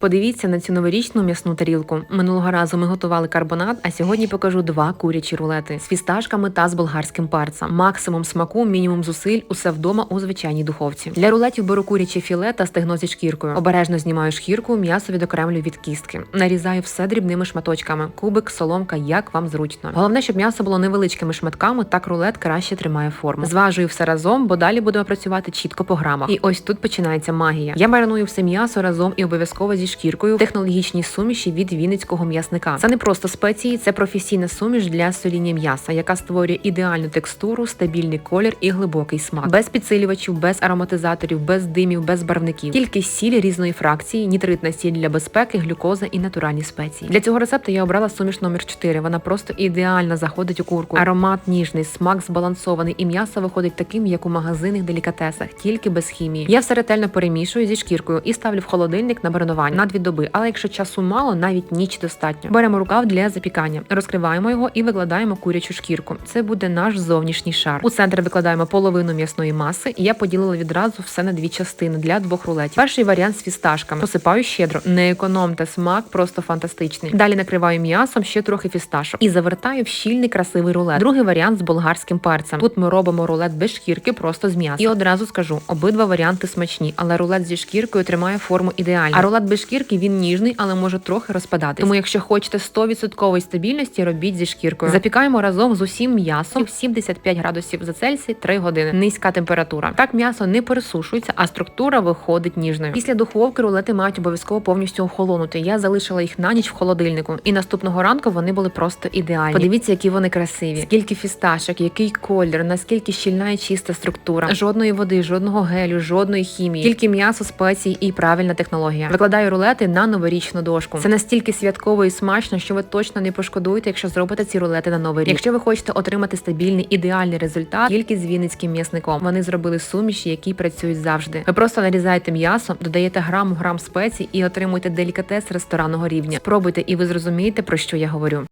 Подивіться на цю новорічну м'ясну тарілку. Минулого разу ми готували карбонат, а сьогодні покажу два курячі рулети з фісташками та з болгарським перцем. Максимум смаку, мінімум зусиль, усе вдома у звичайній духовці. Для рулетів беру куряче філе та стегно зі шкіркою. Обережно знімаю шкірку, м'ясо відокремлюю від кістки. Нарізаю все дрібними шматочками. Кубик, соломка, як вам зручно. Головне, щоб м'ясо було невеличкими шматками, так рулет краще тримає форму. Зважую все разом, бо далі будемо працювати чітко по грамах. І ось тут починається магія. Я мариную все м'ясо разом і обов'язково зі шкіркою в технологічній суміші від вінницького м'ясника. Це не просто спеції, це професійна суміш для соління м'яса, яка створює ідеальну текстуру, стабільний колір і глибокий смак. Без підсилювачів, без ароматизаторів, без димів, без барвників. Тільки сіль різної фракції, нітритна сіль для безпеки, глюкоза і натуральні спеції. Для цього рецепту я обрала суміш номер 4. Вона просто ідеально заходить у курку. Аромат ніжний, смак збалансований, і м'ясо виходить таким, як у магазинних делікатесах, тільки без хімії. Я все ретельно перемішую зі шкіркою і ставлю в холодильник на маринування на дві доби. Але якщо часу мало, навіть ніч достатньо. Беремо рукав для запікання, розкриваємо його і викладаємо курячу шкірку. Це буде наш зовнішній шар. У центр викладаємо половину м'ясної маси, я поділила відразу все на дві частини для двох рулетів. Перший варіант з фісташками. Посипаю щедро, не економте смак, просто фантастичний. Далі накриваю м'ясом ще трохи фісташок і завертаю в щільний красивий рулет. Другий варіант з болгарським перцем. Тут ми робимо рулет без шкірки, просто з м'яса. І одразу скажу, обидва варіанти смачні, але рулет зі шкіркою тримає форму ідеально. А рулет без шкірки він ніжний, але може трохи розпадатись. Тому, якщо хочете 100% стабільності, робіть зі шкіркою. Запікаємо разом з усім м'ясом 75 градусів за Цельсій 3 години. Низька температура. Так м'ясо не пересушується, а структура виходить ніжною. Після духовки рулети мають обов'язково повністю охолонути. Я залишила їх на ніч в холодильнику, і наступного ранку вони були просто ідеальні. Подивіться, які вони красиві. Скільки фісташок, який колір, наскільки щільна і чиста структура. Жодної води, жодного гелю, жодної хімії, тільки м'ясо, спеції і правильна технологія. Викладаю рулети на новорічну дошку. Це настільки святково і смачно, що ви точно не пошкодуєте, якщо зробите ці рулети на новий рік. Якщо ви хочете отримати стабільний ідеальний результат, тільки з вінницьким м'ясником. Вони зробили суміші, які працюють завжди. Ви просто нарізаєте м'ясо, додаєте грам грам спецій і отримуєте делікатес ресторанного рівня. Спробуйте, і ви зрозумієте про що я говорю.